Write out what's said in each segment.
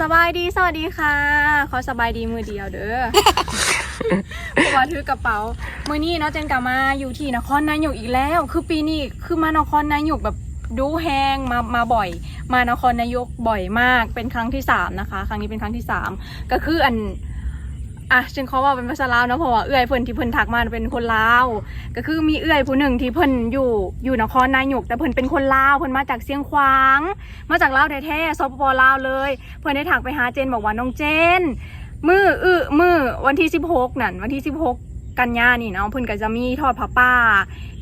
สบายดีสวัสดีค่ะ ขอสบายดีมือเดียวเด้อ เพราะว่าถือกระเป๋า มือนี้เนาะเจนกลับมาอยู่ที่นครนายกอีกแล้ว คือปีนี้คือมานครนายกแบบดูแหงมามาบ่อย มานครนายกบ่อยมาก เป็นครั้งที่สามนะคะ ครั้งนี้เป็นครั้งที่สามก็คืออัน อะเจนขอว่าเป็นภาษาลาวเนาะเพราะว่าเอื้อยเพิ่นที่เพิ่นทักมาเป็นคนลาว ก็คือมีเอื้อยผู้หนึ่งที่เพิ่นอยู่อยู่นครนายกแต่เพิ่นเป็นคนลาวเพิ่นมาจากเชียงขวาง มาจากลาวแท้ๆสปปลาวเลย เพิ่นได้ถักไปหาเจนบอกว่าน้องเจนมืออึมือวันที่ 16 นั่น วันที่ 16 กันยานี่เนาะเพิ่นก็จะมีทอดผ้าป่า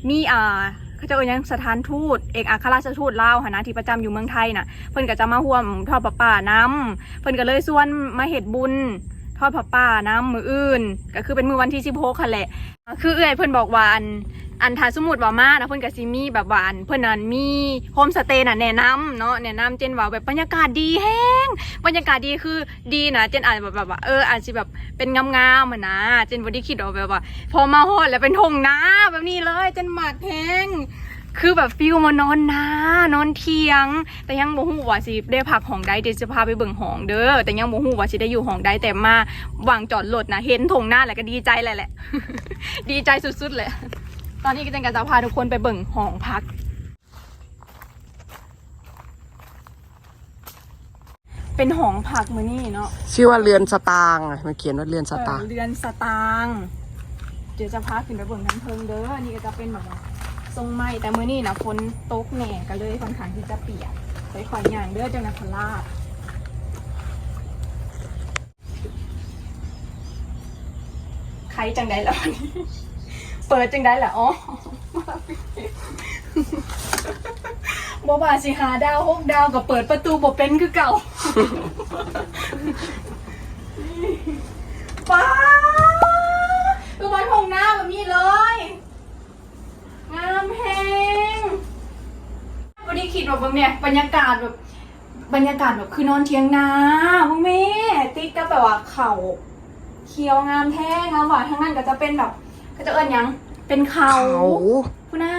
มีอ่าเขาจะเอ่ยยังสถานทูตเอกอัครราชทูตลาวหนนะที่ประจำอยู่เมืองไทยน่ะเพิ่นก็จะมาร่วมทอดผ้าป่าน้ำเพิ่นก็เลยส่วนมาเฮ็ดบุญ ทอดผ้าป่าน้ำมืออื่น ก็คือเป็นมือวันที่16ค่ะแหละ คือเอื้อยเพิ่อนบอกว่าอันอันถ้าสมมุติว่ามานะเพิ่อนก็สิมี่แบบว่าอันเพิ่อนนั้นมีโฮมสเตย์น่ะแนะนำเนาะแนะนำเจนว่าแบบบรรยากาศดีแฮงบรรยากาศดีคือดีนะเจนอาจแบบแบบว่าเอออาจจะแบบเป็นงามๆอะนะเจนบ่ได้คิดว่าแบบว่า พอมาฮอดแล้วเป็นทงนาแบบนี้เลยเจนหมักแฮง คือแบบฟิลมานอนนานอนเทียง แต่ยังบ่ฮู้ว่าสิได้พักห้องใดเดี๋ยวจะพาไปเบิ่งห้องเด้อแต่ยังบ่ฮู้ว่าสิได้อยู่ห้องใดแต่มาวางจอดรถนะเห็นทงหน้าแล้วก็ดีใจแหละแหละ ดีใจสุดๆเลยตอนนี้ก็จังกันจะพาทุกคนไปเบิ่งห้องพักเป็นห้องพักมือนี่เนาะชื่อว่าเรือนสตางค์อะมันเขียนว่าเรือนสตางเอค์อเรือนสตางค์เดี๋ยวจะพาขึ้นไปเบิ่งทั้งเพิงเด้อนี่ก็จะเป็นแบบว่า ทรงไหมแต่มือนี่นะฝนตกแหน่ก็เลยค่อนข้างที่จะเปียกไปขอนยางเด้อเจ้านาคราชใครจังได้แล้ววันนี้เปิดจังได้แหละอ๋อบอบาสิหาดาวหกดาวกับเปิดประตูบเป็นคือเก่าป้าดูบอลห้องน้ำแบบนี้เลย งามแฮงวันนี้คิดว่าแบบเนี่ยบรรยากาศแบบบรรยากาศแบบคือนอนเทียงนาพวกแม่ติ๊กก็แบบว่าเขาเขียวงามแท้งามหวานทั้งนั้นก็จะเป็นแบบ ก็จะเอิญยังเป็นเขาเขาคุณน่า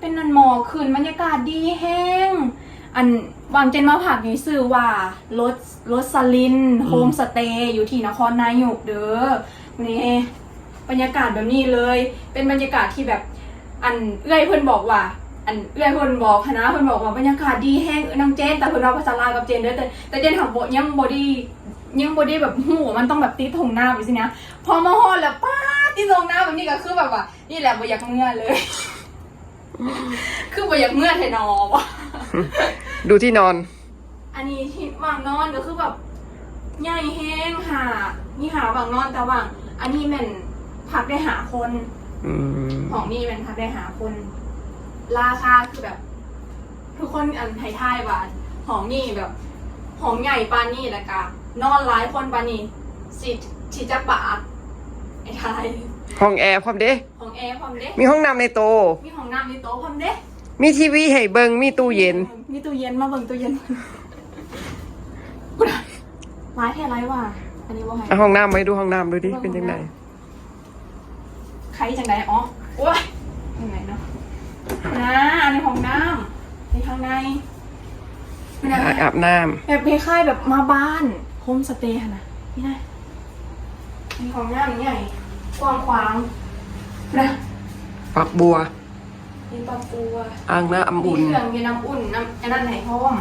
เป็นนันหมอกขึ้นบรรยากาศดีแห้ง อันวางเจนมาผักนี่ซื้อว่ารถรถสลินโฮมสเตย์อยู่ที่นครนายกเด้อนี่บรรยากาศแบบนี้เลย เป็นบรรยากาศที่แบบ อันเอื้อยเพิ่นบอกว่า อันเอื้อยเพิ่นบอกคณะเพิ่นบอกว่าบรรยากาศดีแห้งเออน้องเจนแต่เพิ่นเราภาษาลาวกับเจนเด้อแต่แต่เจนถามบ่ยังบ่ได้ยังบ่ได้แบบหูมันต้องแบบติดทงหน้าไปสินะพอมาฮอดแล้วป้าดติดทงหน้าแบบนี้ก็คือแบบว่า นี่แหละบ่อยากเมื่อเลย คือบ่อยากเมื่อแทนอวะดูที่นอน อันนี้ที่วางนอนก็คือแบบใหญ่แห้งหานี่หาวางนอนแต่ว่างอันนี้แมันพักได้หาคนอืม ของนี่เป็นพักได้หาคน ราคาคือแบบ ทุกคนอันไทยๆว่าของนี่แบบของใหญ่ปานนี่แหละกะนอนหลายคนปานนี่สิชิจะบาทไอ้ไทยห้องแอร์พร้อมเด้ของแอร์พร้อมเด้มีห้องน้ำในโตมีของน้ำมีโต๊ะพร้อมเด้มีทีวีให้เบิงมีตู้เย็น มีตู้เย็นมาเบิ่งตู้เย็นร้ายแค่ไรว่ะอันนี้ว่าไงเอาห้องน้ำไว้ดูห้องน้ำดูดิเป็นยังไง ใครจังไดอ๋อโอ้ยยังไงเนาะนะอันนี้ของน้ำในข้างในเป็นอะไรอาบน้แบบคล้ายๆแบบมาบ้านโฮมสเตย์อะนะนี่นะมีของน้ำใหญ่กว้างขวางนะำฝักบัว มีปลาปูอะ อ่างน้ำมีอุ่นเครื่องมีน้ำอุ่นน้ำอันนั้นไหนพร้อม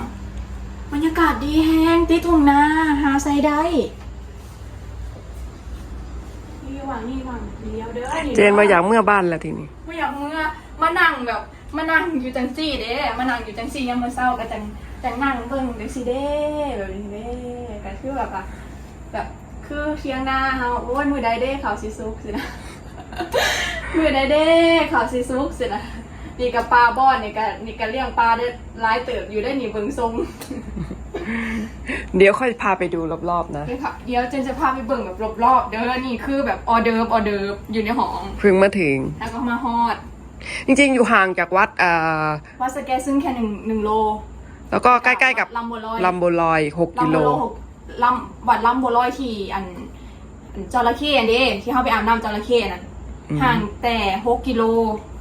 บรรยากาศดีแฮงติดทุ่งนาหาไซได้ นี่หวังนี่หวังเดียวเด้อเจนมาอยากเมื่อบ้านแล้วทีนี้ไม่อยากเมื่อมานั่งแบบมานั่งอยู่จังซี่เด้มานั่งอยู่จังซี่ยังมือเศร้าก็จังจังนั่งเบิ่งจังซี่เด้แบบนี้เด้ก็คือแบบว่าแบบคือเทียงนาเฮาโอ้ยมือใดเด้เขาสิซุกสินะมือใดเด้เขาสิซุกสินะนี่กับปลาบอนนี่ก็นี่ก็เลี้ยงปลาได้หลายเติบอยู่ได้นี่เบิ่งทรง เดี๋ยวค่อยพาไปดูรอบๆนะ เดี๋ยวค่ะเดี๋ยวเจนจะพาไปเบิ่งแบบรอบๆเด้อนี่คือแบบออเดิร์ฟออเดิร์ฟอยู่ในห้อง เพิ่งมาถึง แล้วก็มาฮอด จริงๆ อยู่ห่างจากวัดอ่าวัดสแกซึ่งแค่หนึ่งหนึ่งโล แล้วก็ใกล้ๆกับลำบัวลอยลำบุลอยหกกิโลลำบัวลอยหกลำวัดลำบัวลอยที่อันอันจระเข้อันเด้ที่เขาไปอาบน้ำจระเข้น่ะอืมห่างแต่หกกิโลอืม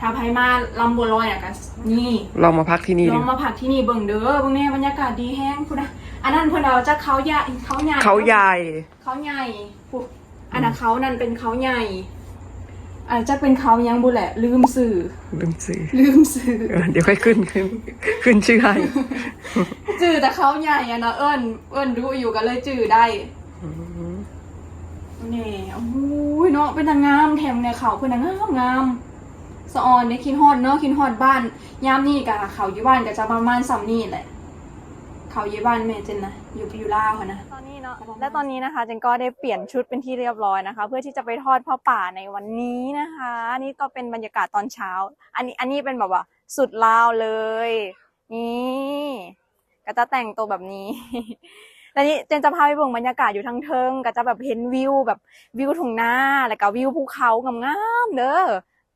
ถ้าไผมาลำบัวลอยน่ะก็นี่ลองมาพักที่นี่ลดูองมาพักที่นี่เบิ่งเด้อเบิ่งแน่บรรยากาศดีแฮงพุ่นนะอันนั้นเพิ่นเอาจากเขาใหญ่เขาใหญ่ เขาใหญ่เขาใหญ่พุ่นอันนั้นเขานั่นเป็นเขาใหญ่อันจะเป็นเขายังบุแหละ ลืมสื่อ ลืมซื้อลืมสื่อ เออเดี๋ยวค่อยขึ้นขึ้น ขึ้นชื่อให้ จื่อแต่เขาใหญ่อะนะเอิ้นเอิ้นรู้อยู่กันเลยจื่อได้แนี่โอ้โหเนาะเป็นนางงามแถมในเขาเป็นนางงามงาม สะออนเนี่ยคินฮอดเนาะคินฮอดบ้านยามนี่กะเขาอยู่บ้านก็จะประมาณสำนี่แหละ เขาอยู่บ้านแม่เจนนะอยู่อยู่ล่าวค่ะนะ ตอนนี้เนาะและตอนนี้นะคะเจนก็ได้เปลี่ยนชุดเป็นที่เรียบร้อยนะคะ เพื่อที่จะไปทอดผ้าป่าในวันนี้นะคะนี่ก็เป็นบรรยากาศตอนเช้า อันนี้อันนี้เป็นแบบว่าสุดลาวเลย นี่ก็จะแต่งตัวแบบนี้ แล้วนี่เจนจะพาไปเบิ่งบรรยากาศอยู่ทั้งเทิงก็จะแบบเห็นวิวแบบวิวทุ่งนาแล้วก็วิวภูเขางามๆเด้อ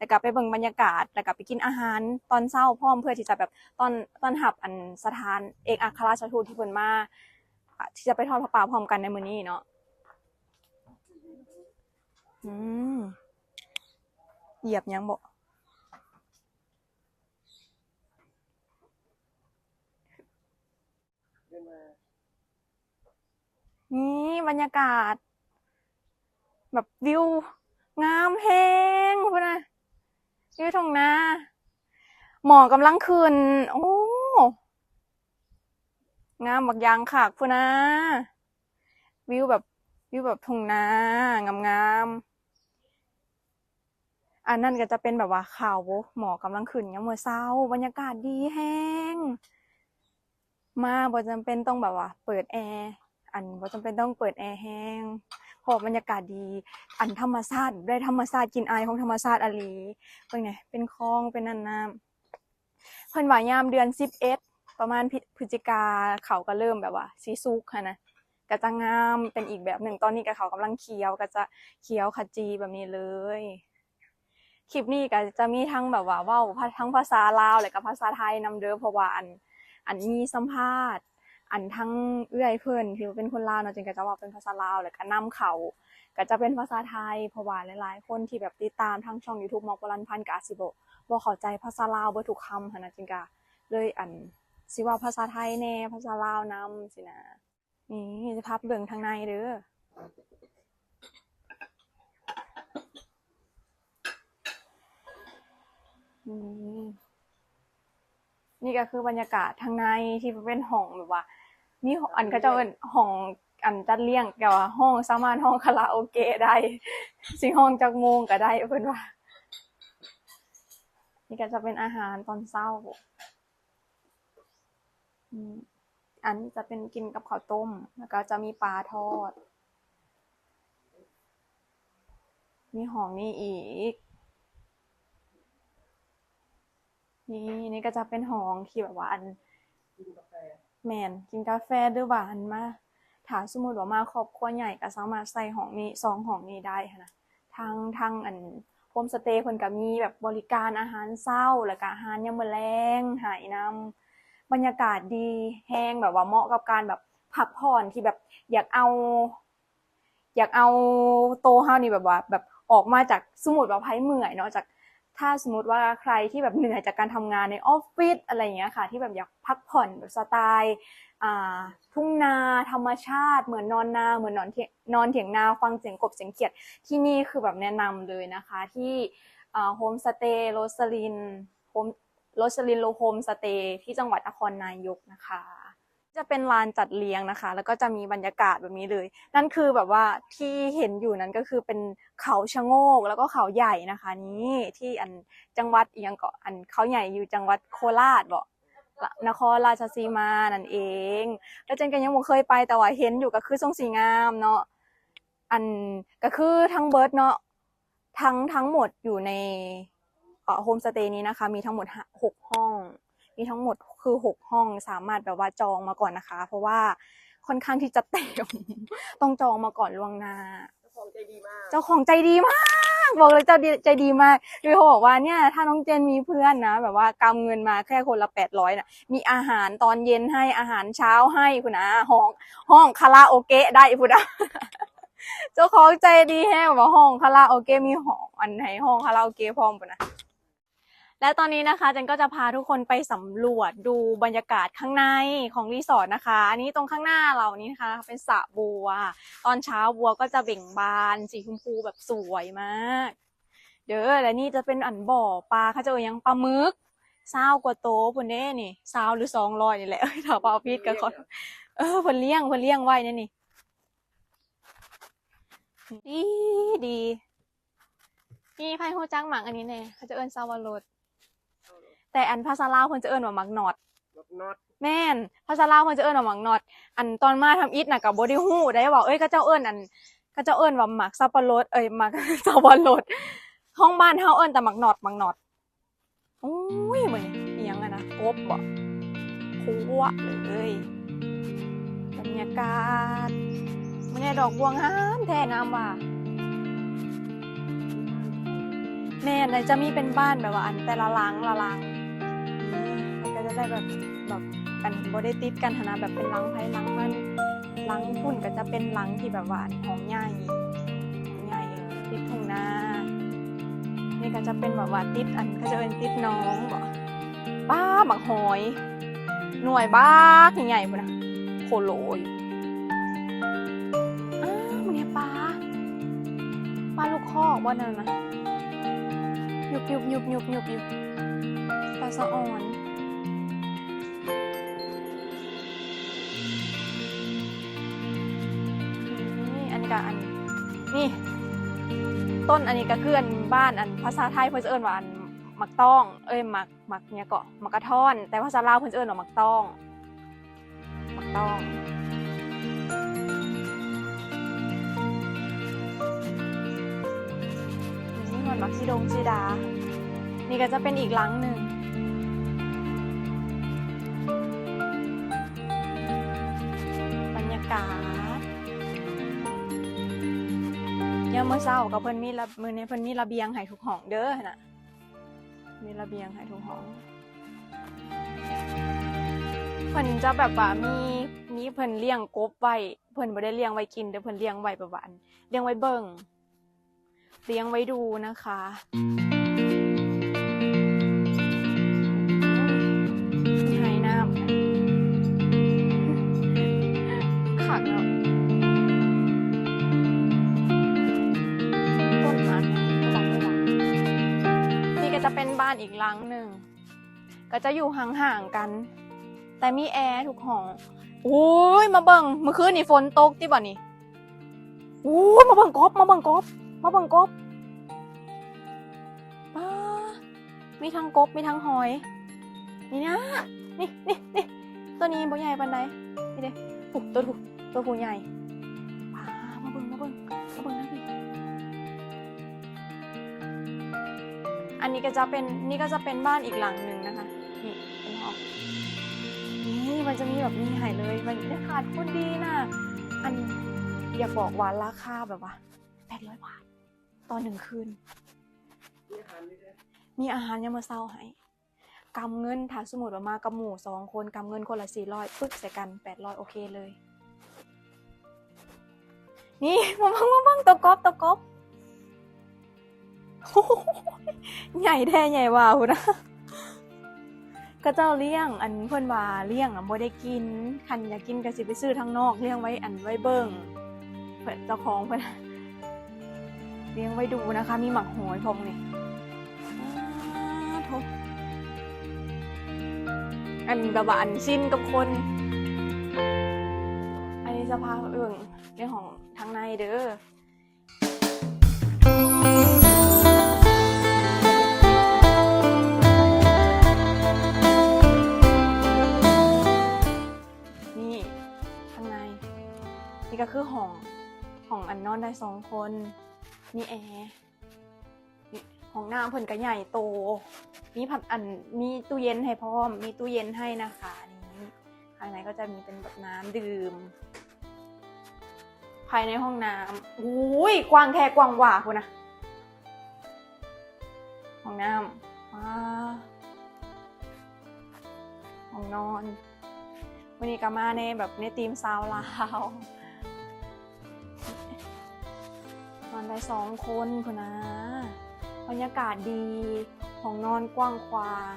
แล้วก็ไปเบิ่งบรรยากาศ แล้วก็ไปกินอาหารตอนเช้าพร้อมเพื่อที่จะแบบตอนตอนหับอันสถานเอกอัครราชทูตที่เพิ่นมาที่จะไปทอดพระป่าพร้อมกันในมื้อนี้เนาะอืมเหยียบยังบ่นี่บรรยากาศ แบบวิว งามแฮงพุ่นนะ วิวทงนาหมอกกำลังขึ้น โอ้ งามบักยางขากพุ่นะ วิวแบบวิวแบบทงนางามงามอันนั่นก็จะเป็นแบบว่าขาวหมอกกำลังขึ้นยามมื้อเช้า บรรยากาศดีแฮงมาบ่จำเป็นต้องแบบว่า เปิดแอร์ อันบ่จำเป็นต้องเปิดแอร์แห้ง พราะบรรยากาศดี อันธรรมชาติได้ธรรมชาติกินอายของธรรมชาติอหลีเป็นไง เป็นคลองเป็นนันน้ำเพิ่นว่ายามเดือน11ประมาณพฤศจิกาเขาก็เริ่มแบบว่าสีสุกค่ะนะก็จะงามเป็นอีกแบบหนึ่งตอนนี้ก็เขากำลังเขียวก็จะเขียวขจีแบบนี้เลยคลิปนี้ก็จะมีทั้งแบบว่าว้าทั้งภาษาลาวและก็ภาษาไทยนำเด้อเพราะว่าอันอันมีสัมภาษณ์ อันทั้งเอื้อยเพิ่อนที่เป็นคนลาวเนาะจึงก็จะว่าเป็นภาษาลาวแล้วก็นำเขาก็จะเป็นภาษาไทยเพราะว่าหลายๆ คนที่แบบติดตามทั้งช่อง YouTube มอกบรันพันกับอาสิบบ่เข้าใจภาษาลาวเบิดทุกคำหันนะจึงก็เลยอันสิว่าภาษาไทยแน่ภาษาลาวนำสินะนี่จะพับเบิ่งทางในเด้อนี่ก็คือบรรยากาศทางในที่เป็นห้องแบบว่า มีห้องอันก็จะเป็นห้องอันจัดเลี้ยงแต่ว่าห้องสามารถห้องคาราโอเกะได้สิห้องจักโมงก็ได้เพิ่นว่า นี่ก็จะเป็นอาหารตอนเช้าอืมอันนี้จะเป็นกินกับข้าวต้ม แล้วก็จะมีปลาทอด มีห้องนี้อีก นี่นี่ก็จะเป็นห้องที่แบบว่าอัน แมนกินกาแฟหรือว่านมาถ้าสมมติว่ามาครอบครัวใหญ่ก็สามารถใส่ห้องนี้สองห้องนี้ได้หั้นะทางทางอันโฮมสเตย์เพิ่นก็มีแบบบริการอาหารเช้าแล้วก็อาหารยามมื้อแลงหายนำบรรยากาศดีแห้งแบบว่าเหมาะกับการแบบพักผ่อนที่แบบอยากเอา อยากเอาโตเฮานี่แบบว่า แบบออกมาจากสมมุติว่าไผเมื่อยเนาะจาก ถ้าสมมติว่าใครที่แบบเหนื่อยจากการทำงานในออฟฟิศอะไรอย่างเงี้ยค่ะ ที่แบบอยากพักผ่อนแบบสไตล์ทุ่งนาธรรมชาติ เหมือนนอนนาเหมือนนอนเถียงนอนเถียงนาฟังเสียงกบเสียงเขียดที่นี่คือแบบแนะนำเลยนะคะที่โฮมสเตย์โรสลินโฮมโรสลินโลโฮมสเตย์ที่จังหวัดนครนายกนะคะ จะเป็นลานจัดเลี้ยงนะคะ แล้วก็จะมีบรรยากาศแบบนี้เลย นั่นคือแบบว่าที่เห็นอยู่นั้นก็คือเป็นเขาชะโงกแล้วก็เขาใหญ่นะคะ นี้ที่อันจังหวัดอียังเกาะอันเขาใหญ่อยู่จังหวัดโคราชบอกนครราชสีมานั่นเอง แล้วเจนก็ยังบ่เคยไปแต่ว่าเห็นอยู่ก็คือทรงสีงามเนาะอันก็คือทั้งเบิร์ดเนาะทั้งทั้งหมดอยู่ในเอ่อโฮมสเตย์นี้นะคะ มีทั้งหมดหกห้อง มีทั้งหมดคือหกห้องสามารถแบบว่าจองมาก่อนนะคะ เพราะว่าค่อนข้างที่จะเต็ม ต้องจองมาก่อนล่วงหน้า เจ้าของใจดีมาก เจ้าของใจดีมากบอกเลยเจ้าใจดีมากดยเขาบอกว่าเนี่ยถ้าน้องเจนมีเพื่อนนะ แบบว่ากำเงินมาแค่คนละแปดร้อยน่ะ มีอาหารตอนเย็นให้อาหารเช้าให้คุณนะห้องห้องคาราโอเกะได้คุณนะเจ้าของใจดีแฮะบอกว่าห้องคาราโอเกะมีห้องอันไหนห้องคาราโอเกะพร้อมปุ่นนะ และตอนนี้นะคะเจนก็จะพาทุกคนไปสำรวจดูบรรยากาศข้างในของรีสอร์ทนะคะอันนี้ตรงข้างหน้าเรานี่นะคะ เป็นสระบัว ตอนเช้าบัวก็จะเบ่งบานสีชมพูแบบสวยมาก เด้อและนี่จะเป็นอันบ่อปลาเขาจะเอยังปลาหมึกเศร้ากว่าโตพนเด้นี่เศร้าหรือสองรอยนี่แหละถ้าปลาพิษกันขอเออพนเลี้ยงพนเลี้ยงไว้นั่นี่ดีดีนี่ไพ่ฮู้จังหมักอันนี้เนี่ยเขาจะเอิ้นซาวารส แต่อันภาษาลาวเพิ่นจะเอิ้นว่าหมักหนอดน็อตแม่นภาษาลาวเพิ่นจะเอิ้นว่าหมักหนอดอันตอนมาทำอิฐน่ะกับบ่ได้ฮู้ได้ว่าเอ้ยก็เจ้าเอิ้นอันก็เจ้าเอิ้นว่าหมักสับปะรดเอ้ยหมักซาวารสห้องบ้านเฮาเอิ้นแต่หมักหนอดหมักหนอดโอ้ยเหมือนอีหยังอะนะกบบ่คัวเลยบรรยากาศมันเนี่ยดอกบัวงามแท้งามว่ะแม่นน่ะจะมีเป็นบ้านแบบว่าอันแต่ละหลังละหลังอืมมันก็ จะได้แบบแบบกันบ่ได้ติดกันนะแบบเป็นลังไผหลังมันลังพุ่นก็จะเป็นหลังที่แบบว่านของใหญ่ของใหญ่ติดทุ่งนานี่ก็จะเป็นแบบว่าติดอันก็จะเป็นติดน้องบ่ป้าบักหอย หน่วยบ้าใหญ่ๆบ่นะโคโลยอ้าวมันเนี่ยปลาปลาลูกคอกบ่นั่นนะยุบยุบยุบยุบยุบยุบปลาสะอ่อน อันนี่ ต้นอันนี้ก็คืออันบ้านอันภาษาไทยเพิ่นจะเอิ้นว่าอันมักต้อง เอ้ยมักมักเนี่ยก็มักกระท่อน แต่ภาษาลาวเพิ่นจะเอิ้นว่ามักต้องมักต้องนี่มันมักซีดงซีดา นี่ก็จะเป็นอีกหลังหนึ่งามมื้อเช้าก็เพิ่นมีระมื้อนี้เพิ่นมีระเบียงให้ทุกห้องเด้อน่ะ มีระเบียงให้ทุกห้องเพิ่นจะแบบว่ามีมีเพิ่นเลี้ยงกบไว้เพิ่นบ่ได้เลี้ยงไว้กินแต่เพิ่นเลี้ยงไว้ประมาณเลี้ยงไว้เบิ่งเลี้ยงไว้ดูนะคะ อีกหลังหนึ่ง ก็จะอยู่ห่างๆกัน แต่มีแอร์ทุกห้องโอ้ยมาเบิ่งเมื่อคืนนี่ฝนตกที่บ่นี่โอ้ยมาเบิ่งกบมาเบิ่งกบมาเบิ่งกบป้ามีทั้งกบมีทั้งหอย นี่นะนี่นี่นี่ตัวนี้บ่ใหญ่ปานใดนี่เด้ตัวถูกตัวผู้ใหญ่ป้ามาเบิ่งมาเบิ่ง อันนี้ก็จะเป็นนี่ก็จะเป็นบ้านอีกหลังหนึ่งนะคะ นี่เป็นห้องนี่มันจะมีแบบมีหายเลยมันราคาโคตรดีนะอันอยากบอกว่าราคาแบบว่าแปดร้อยบาทต่อหนึ่งคืนนี่อาหารมีอาหารยามมื้อเช้าให้กำเงินถ้าสมมติว่ามากับหมู่สองคนกำเงินคนละสี่ร้อยปึ๊กใส่กันแปดร้อยโอเคเลย นี่มาบังมาบังตัวกบตัวกบโอ้โห ใหญ่แท้ใหญ่วาคุณนะก็เจ้าเลี้ยง อันเพื่อนว่าเลี้ยงอะบ่ได้กินคันอยากกินก็สิไปซื้อทางนอกเลี้ยงไว้อันไว้เบิ่งเพื่อนเจ้าของเพื่อนเลี้ยงไว้ดูนะคะ มีหมักหอยพอมนี่อ้าโถอันแบบว่าอันชิ้นกับคน อันนี้สภาพเอิ่งเรื่องของทางในเด้อ ก็คือห้องห้องอันนอนได้สองคน มีแอร์ห้องน้ำเพิ่นก็ใหญ่โต มีผัดอันมีตู้เย็นให้พร้อม มีตู้เย็นให้นะคะนี่ข้างในก็จะมีเป็นแบบน้ำดื่ม ภายในห้องน้ำอุ้ยกว้างแท้กว้างหว่าคุณนะห้องน้ำว้าห้องนอน วันนี้ก็มาในแบบในทีมซาวลาว นอนได้สองคนคุณนะ บรรยากาศดีห้องนอนกว้างขวาง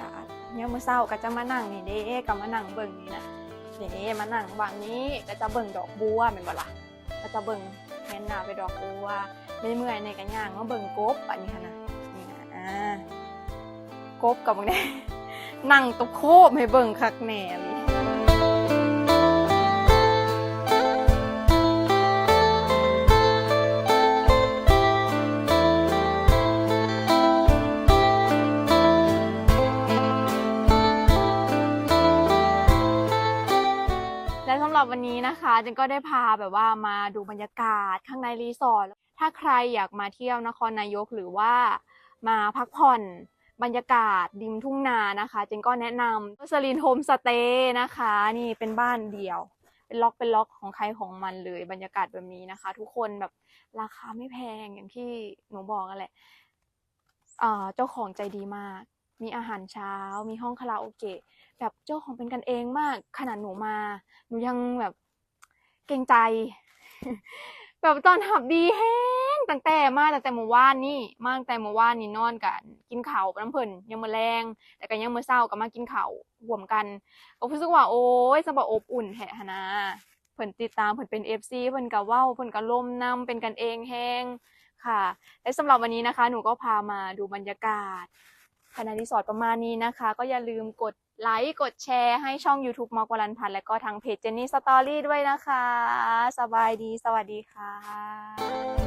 กะเนี่ยามมื่อเช้าก็จะมานั่งนี่เด้ก็มานั่งเบิ่งนี่นะเด้มานั่งบางนี้ก็จะเบิ่งดอกบัวแม่นบ่ล่ะก็จะเบิ่งแม่นหน้าไปดอกบัวไม่เมื่อยในกันย่างมาเบิ่งกบอันนี้ค่ะนะนี่นะอ่ากบกับมึงได้นั่งตะโคบให้เบิ่งคักแหน่ บวันนี้นะคะเจนก็ได้พาแบบว่ามาดูบรรยากาศข้างในรีสอร์ทถ้าใครอยากมาเที่ยวนครนายกหรือว่ามาพักผ่อนบรรยากาศริมทุ่งนานะคะเจนก็แนะนำสลินโฮมสเตย์นะคะ นี่เป็นบ้านเดี่ยว เป็นล็อกเป็นล็อกของใครของมันเลยบรรยากาศแบบนี้นะคะ ทุกคนแบบราคาไม่แพงอย่างที่หนูบอกกันแหละเจ้าของใจดีมาก มีอาหารเช้า มีห้องคาราโอเกะ แบบเจ้าของเป็นกันเองมาก ขนาดหนูมา หนูยังแบบเกรงใจ แบบตอนหับดีแห้งตั้งแต่มาตั้งแต่เมื่อวานนี่มาตั้งแต่เมื่อวานนี่นอนกันกินข้าวกับน้ำเพิ่นยังมื้อแรงแต่ก็ยังมื้อเช้าก็มากินข้าวร่วมกันก็รู้สึกว่าโอ้ยสบายอบอุ่นแท้หนนะเพิ่นติดตามเพิ่นเป็น FC เพิ่นก็เว้าเพิ่นก็ล่มนำเป็นกันเองแห้งค่ะและสำหรับวันนี้นะคะ หนูก็พามาดูบรรยากาศภายในรีสอร์ทประมาณนี้นะคะ ก็อย่าลืมกด ไลค์กดแชร์ให้ช่อง YouTube มอกวลันพันธ์และก็ทางเพจเจนนี่สตอรี่ด้วยนะคะ สบายดี สวัสดีค่ะ